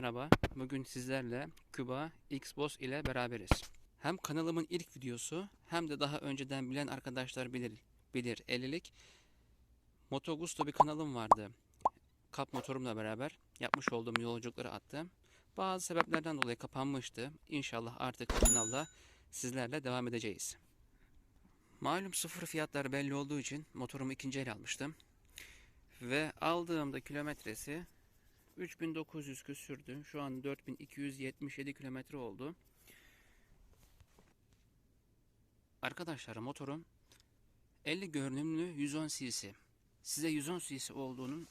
Merhaba. Bugün sizlerle Küba Xbox ile beraberiz. Hem kanalımın ilk videosu hem de daha önceden bilen arkadaşlar bilir. Bilir 50'lik Moto Gusto bir kanalım vardı. Kap motorumla beraber yapmış olduğum yolculukları attım. Bazı sebeplerden dolayı kapanmıştı. İnşallah artık kanalda sizlerle devam edeceğiz. Malum sıfır fiyatlar belli olduğu için motorumu ikinci el almıştım. Ve aldığımda kilometresi 3900 küsürdü. Şu an 4277 kilometre oldu. Arkadaşlar motorum 50 görünümlü 110 cc. Size 110 cc olduğunun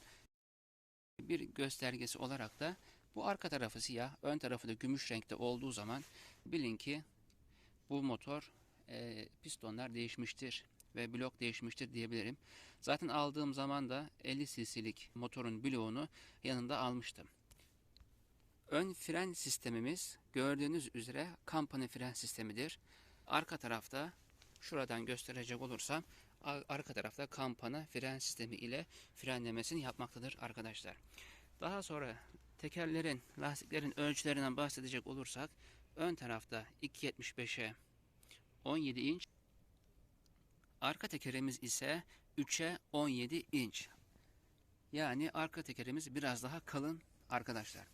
bir göstergesi olarak da bu arka tarafı siyah, ön tarafı da gümüş renkte olduğu zaman bilin ki bu motor e, pistonlar değişmiştir ve blok değişmiştir diyebilirim. Zaten aldığım zaman da 50 cc'lik motorun bloğunu yanında almıştım. Ön fren sistemimiz gördüğünüz üzere kampanya fren sistemidir. Arka tarafta şuradan gösterecek olursam arka tarafta kampana fren sistemi ile frenlemesini yapmaktadır arkadaşlar. Daha sonra tekerlerin, lastiklerin ölçülerinden bahsedecek olursak ön tarafta 2.75'e 17 inç, arka tekerimiz ise 3'e 17 inç. Yani arka tekerimiz biraz daha kalın arkadaşlar.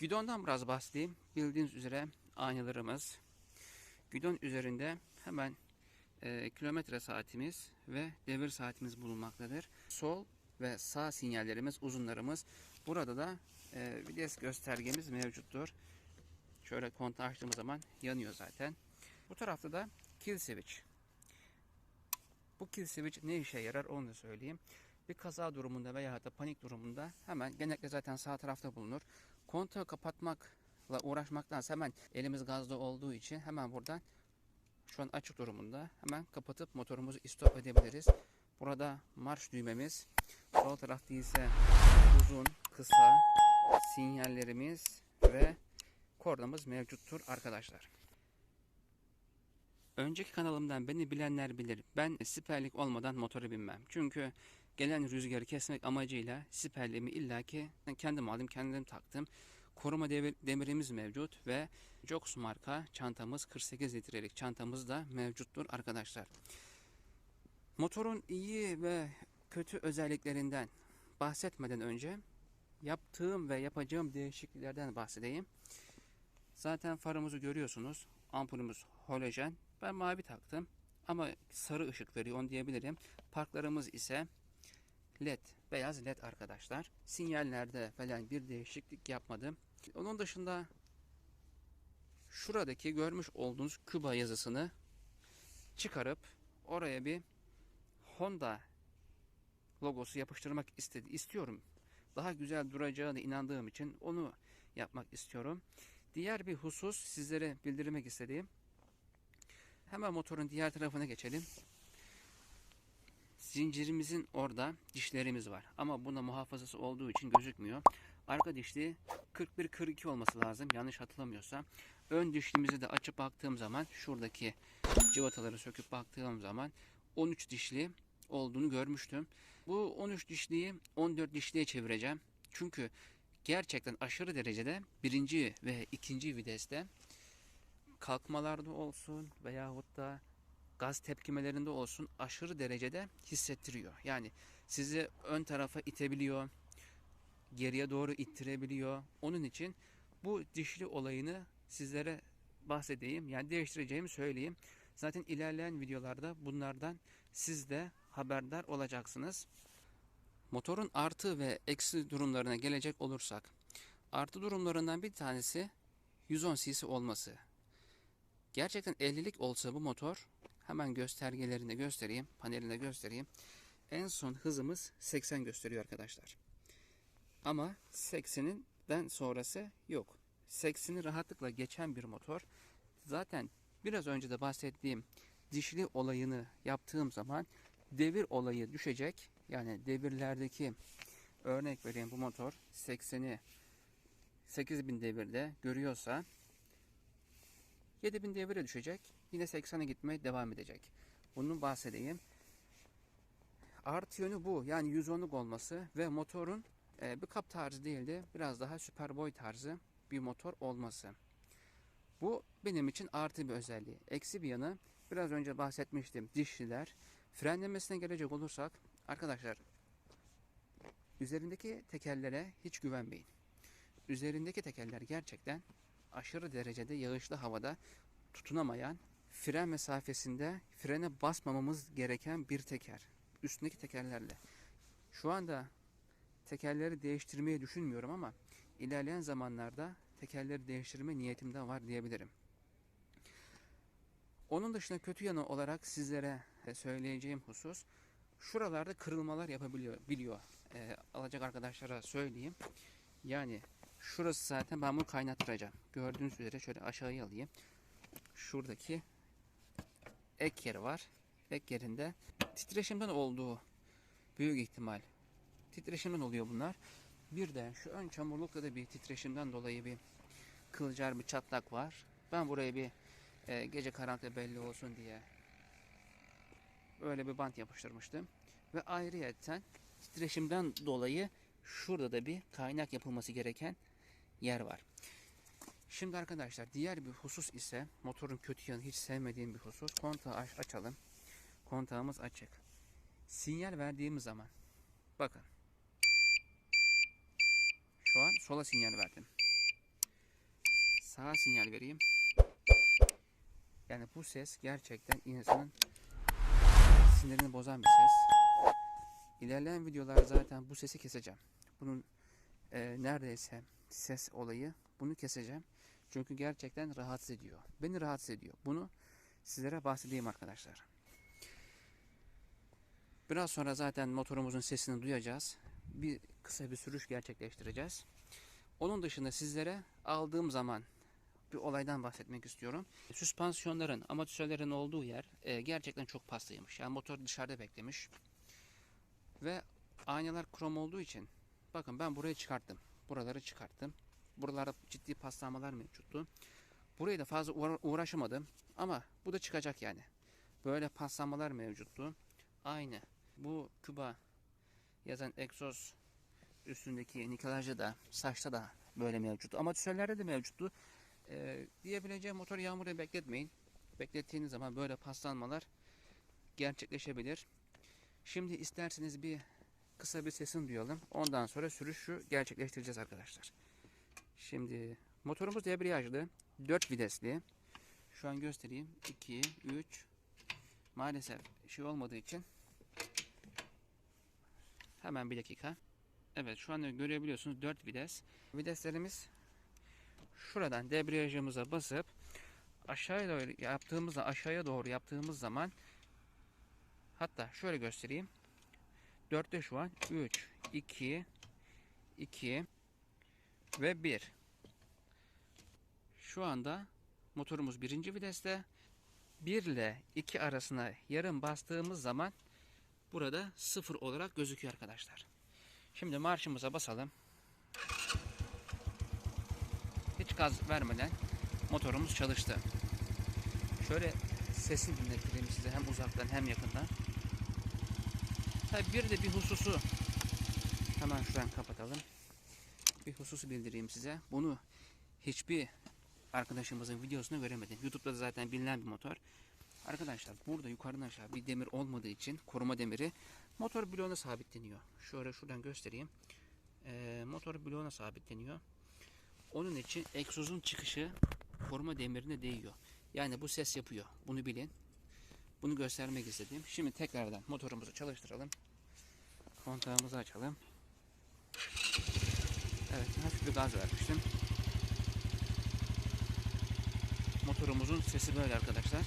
Gidondan biraz bahsedeyim. Bildiğiniz üzere aynalarımız. Gidon üzerinde hemen e, kilometre saatimiz ve devir saatimiz bulunmaktadır. Sol ve sağ sinyallerimiz, uzunlarımız. Burada da e, vites göstergemiz mevcuttur. Şöyle kontağı açtığımız zaman yanıyor zaten. Bu tarafta da kill switch. Bu kill switch ne işe yarar onu da söyleyeyim. Bir kaza durumunda veya da panik durumunda hemen genellikle zaten sağ tarafta bulunur. Kontağı kapatmakla uğraşmaktansa hemen elimiz gazda olduğu için hemen buradan şu an açık durumunda hemen kapatıp motorumuzu istop edebiliriz. Burada marş düğmemiz, sol tarafta ise uzun, kısa sinyallerimiz ve kornamız mevcuttur arkadaşlar. Önceki kanalımdan beni bilenler bilir. Ben siperlik olmadan motora binmem. Çünkü gelen rüzgarı kesmek amacıyla siperliğimi illaki kendim aldım, kendim taktım. Koruma demirimiz mevcut ve Jox marka çantamız 48 litrelik çantamız da mevcuttur arkadaşlar. Motorun iyi ve kötü özelliklerinden bahsetmeden önce yaptığım ve yapacağım değişikliklerden bahsedeyim. Zaten farımızı görüyorsunuz. Ampulümüz halojen. Ben mavi taktım. Ama sarı ışık veriyor onu diyebilirim. Parklarımız ise led. Beyaz led arkadaşlar. Sinyallerde falan bir değişiklik yapmadım. Onun dışında şuradaki görmüş olduğunuz Küba yazısını çıkarıp oraya bir Honda logosu yapıştırmak istedi istiyorum. Daha güzel duracağına inandığım için onu yapmak istiyorum. Diğer bir husus sizlere bildirmek istediğim. Hemen motorun diğer tarafına geçelim. Zincirimizin orada dişlerimiz var. Ama buna muhafazası olduğu için gözükmüyor. Arka dişli 41-42 olması lazım yanlış hatırlamıyorsam. Ön dişlimizi de açıp baktığım zaman şuradaki cıvataları söküp baktığım zaman 13 dişli olduğunu görmüştüm. Bu 13 dişliyi 14 dişliye çevireceğim. Çünkü gerçekten aşırı derecede birinci ve ikinci viteste kalkmalarda olsun veyahut da gaz tepkimelerinde olsun aşırı derecede hissettiriyor. Yani sizi ön tarafa itebiliyor, geriye doğru ittirebiliyor. Onun için bu dişli olayını sizlere bahsedeyim. Yani değiştireceğimi söyleyeyim. Zaten ilerleyen videolarda bunlardan siz de haberdar olacaksınız. Motorun artı ve eksi durumlarına gelecek olursak, artı durumlarından bir tanesi 110 cc olması. Gerçekten 50'lik olsa bu motor, hemen göstergelerini göstereyim, panelinde göstereyim. En son hızımız 80 gösteriyor arkadaşlar. Ama 80'den sonrası yok. 80'i rahatlıkla geçen bir motor. Zaten biraz önce de bahsettiğim dişli olayını yaptığım zaman devir olayı düşecek. Yani devirlerdeki örnek vereyim bu motor 80'i 8000 devirde görüyorsa 7000 devire düşecek. Yine 80'e gitmeye devam edecek. Bunu bahsedeyim. Artı yönü bu. Yani 110'luk olması ve motorun e, bir kap tarzı değil de biraz daha Superboy tarzı bir motor olması. Bu benim için artı bir özelliği. Eksi bir yanı biraz önce bahsetmiştim dişliler. Frenlemesine gelecek olursak arkadaşlar üzerindeki tekerlere hiç güvenmeyin. Üzerindeki tekerler gerçekten aşırı derecede yağışlı havada tutunamayan fren mesafesinde frene basmamamız gereken bir teker. Üstündeki tekerlerle. Şu anda tekerleri değiştirmeyi düşünmüyorum ama ilerleyen zamanlarda tekerleri değiştirme niyetimde var diyebilirim. Onun dışında kötü yanı olarak sizlere e, söyleyeceğim husus şuralarda kırılmalar yapabiliyor biliyor. E, alacak arkadaşlara söyleyeyim. Yani şurası zaten ben bunu kaynattıracağım. Gördüğünüz üzere şöyle aşağıya alayım. Şuradaki ek yeri var. Ek yerinde titreşimden olduğu büyük ihtimal. Titreşimden oluyor bunlar. Bir de şu ön çamurlukta da bir titreşimden dolayı bir kılcal bir çatlak var. Ben buraya bir e, gece karanlıkta belli olsun diye böyle bir bant yapıştırmıştım. Ve ayrıyeten titreşimden dolayı şurada da bir kaynak yapılması gereken yer var. Şimdi arkadaşlar diğer bir husus ise motorun kötü yanı hiç sevmediğim bir husus. Kontağı aç- açalım. Kontağımız açık. Sinyal verdiğimiz zaman bakın şu an sola sinyal verdim. Sağa sinyal vereyim. Yani bu ses gerçekten insanın sinirini bozan bir ses. İlerleyen videolarda zaten bu sesi keseceğim. Bunun e, neredeyse ses olayı bunu keseceğim. Çünkü gerçekten rahatsız ediyor. Beni rahatsız ediyor. Bunu sizlere bahsedeyim arkadaşlar. Biraz sonra zaten motorumuzun sesini duyacağız. Bir kısa bir sürüş gerçekleştireceğiz. Onun dışında sizlere aldığım zaman bir olaydan bahsetmek istiyorum. Süspansiyonların, amortisörlerin olduğu yer e, gerçekten çok paslıymış. Yani motor dışarıda beklemiş. Ve aynalar krom olduğu için bakın ben burayı çıkarttım. Buraları çıkarttım. Buralarda ciddi paslanmalar mevcuttu. Burayı da fazla uğra- uğraşamadım ama bu da çıkacak yani. Böyle paslanmalar mevcuttu. Aynı bu Küba yazan egzoz üstündeki nikelajda da saçta da böyle mevcut. Amatörlerde de mevcuttu. Ee, diyebileceğim motor yağmurda bekletmeyin. Beklettiğiniz zaman böyle paslanmalar gerçekleşebilir. Şimdi isterseniz bir kısa bir sesini duyalım. Ondan sonra sürüşü gerçekleştireceğiz arkadaşlar. Şimdi motorumuz debriyajlı. 4 vitesli. Şu an göstereyim. 2, 3. Maalesef şey olmadığı için hemen bir dakika. Evet şu anda görebiliyorsunuz 4 vites. Viteslerimiz şuradan debriyajımıza basıp aşağıya doğru yaptığımızda aşağıya doğru yaptığımız zaman hatta şöyle göstereyim. 4'te şu an 3, 2, 2 ve 1. Şu anda motorumuz birinci viteste. 1 ile 2 arasına yarım bastığımız zaman burada 0 olarak gözüküyor arkadaşlar. Şimdi marşımıza basalım. Hiç gaz vermeden motorumuz çalıştı. Şöyle sesini dinlettireyim size hem uzaktan hem yakından. Tabi bir de bir hususu hemen şuradan kapatalım. Bir hususu bildireyim size. Bunu hiçbir arkadaşımızın videosunda göremedim. YouTube'da da zaten bilinen bir motor. Arkadaşlar burada yukarıdan aşağı bir demir olmadığı için koruma demiri motor bloğuna sabitleniyor. Şöyle şuradan göstereyim. Ee, motor bloğuna sabitleniyor. Onun için egzozun çıkışı koruma demirine değiyor. Yani bu ses yapıyor. Bunu bilin. Bunu göstermek istedim. Şimdi tekrardan motorumuzu çalıştıralım. Kontağımızı açalım. Evet hafif bir gaz vermiştim. Motorumuzun sesi böyle arkadaşlar.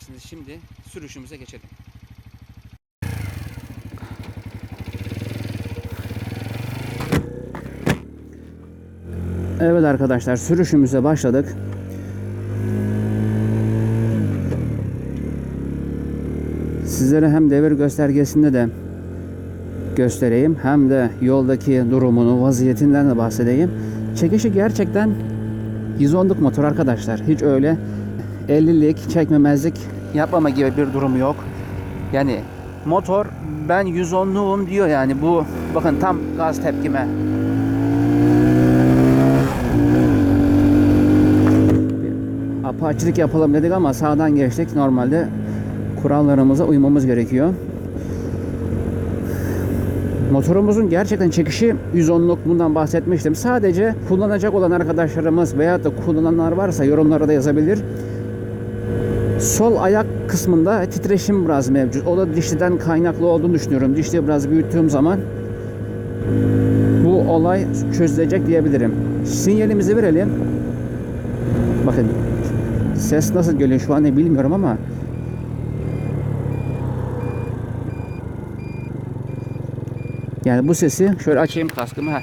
İsterseniz şimdi sürüşümüze geçelim. Evet arkadaşlar sürüşümüze başladık. Sizlere hem devir göstergesinde de göstereyim hem de yoldaki durumunu, vaziyetinden de bahsedeyim. Çekişi gerçekten 110'luk motor arkadaşlar. Hiç öyle 50'lik çekmemezlik yapmama gibi bir durum yok. Yani motor ben 110'luğum diyor yani bu bakın tam gaz tepkime. Apaçilik yapalım dedik ama sağdan geçtik. Normalde kurallarımıza uymamız gerekiyor. Motorumuzun gerçekten çekişi 110'luk bundan bahsetmiştim. Sadece kullanacak olan arkadaşlarımız veya da kullananlar varsa yorumlara da yazabilir. Sol ayak kısmında titreşim biraz mevcut. O da dişliden kaynaklı olduğunu düşünüyorum. Dişliyi biraz büyüttüğüm zaman bu olay çözülecek diyebilirim. Sinyalimizi verelim. Bakın ses nasıl geliyor şu an ne bilmiyorum ama Yani bu sesi şöyle açayım kaskımı. Heh.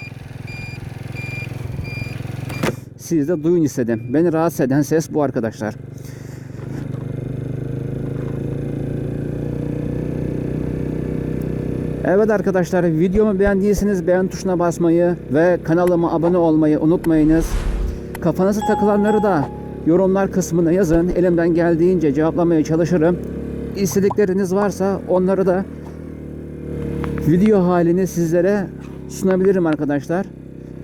Siz de duyun istedim. Beni rahatsız eden ses bu arkadaşlar. Evet arkadaşlar videomu beğendiyseniz beğen tuşuna basmayı ve kanalıma abone olmayı unutmayınız. Kafanıza takılanları da yorumlar kısmına yazın. Elimden geldiğince cevaplamaya çalışırım. İstedikleriniz varsa onları da video halini sizlere sunabilirim arkadaşlar.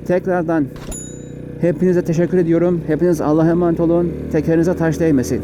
Tekrardan hepinize teşekkür ediyorum. Hepiniz Allah'a emanet olun. Tekerinize taş değmesin.